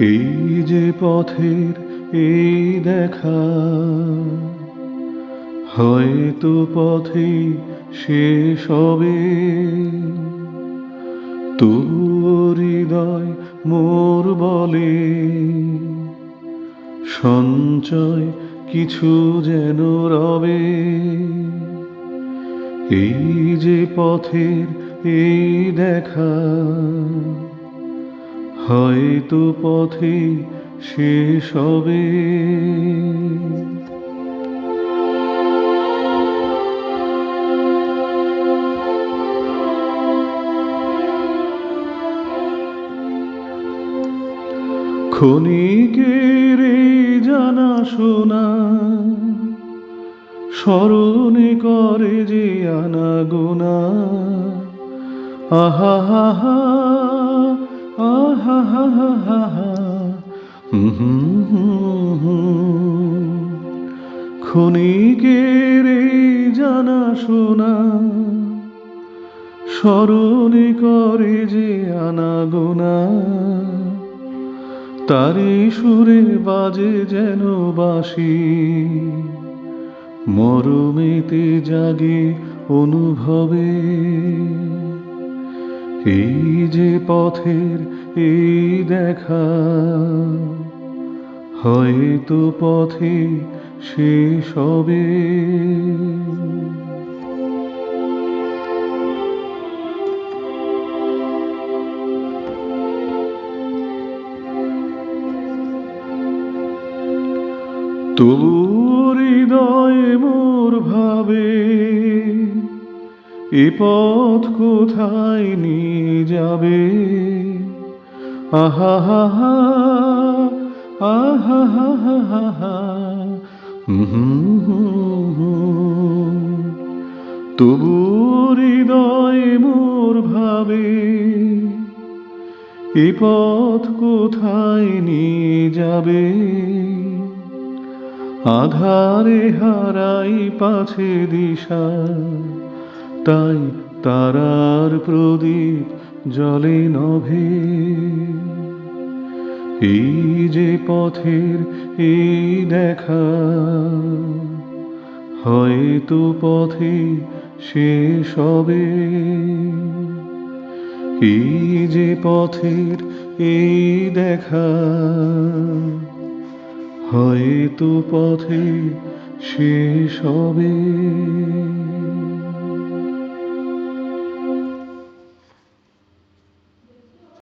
এই যে পথের এই দেখা, হয়তো পথে শেষ হবে তবুও হৃদয় মোর বলে, সঞ্চয় কিছু যেন রবে। এই যে পথের এই দেখা হয়তো পথে শেষ হবে। ক্ষণিকের জানা শোনা স্মরণে করে যে আনা গোনা আহা হা হা ক্ষণিকের এই জানা শোনা স্মরণে করে যে আনা গোনা তারি সুরে বাজে যেন বাসি মরমেতে জাগে অনুভবে। এই যে পথের এই দেখা হয়তো পথে শেষ হবে তবু হৃদয় এ পথ কোথায় নিয়ে যাবে আহা, হা আহা, হা হা। তবু হৃদয় মোর ভাবে এ পথ কোথায় নিয়ে যাবে আধারে হারাই পাছে দিশা তাই তারার প্রদীপ জলে নভে। এই যে পথের এই দেখা, হয়তো পথে শেষ হবে এই যে পথের এই দেখা, হয়তো পথে শেষ হবে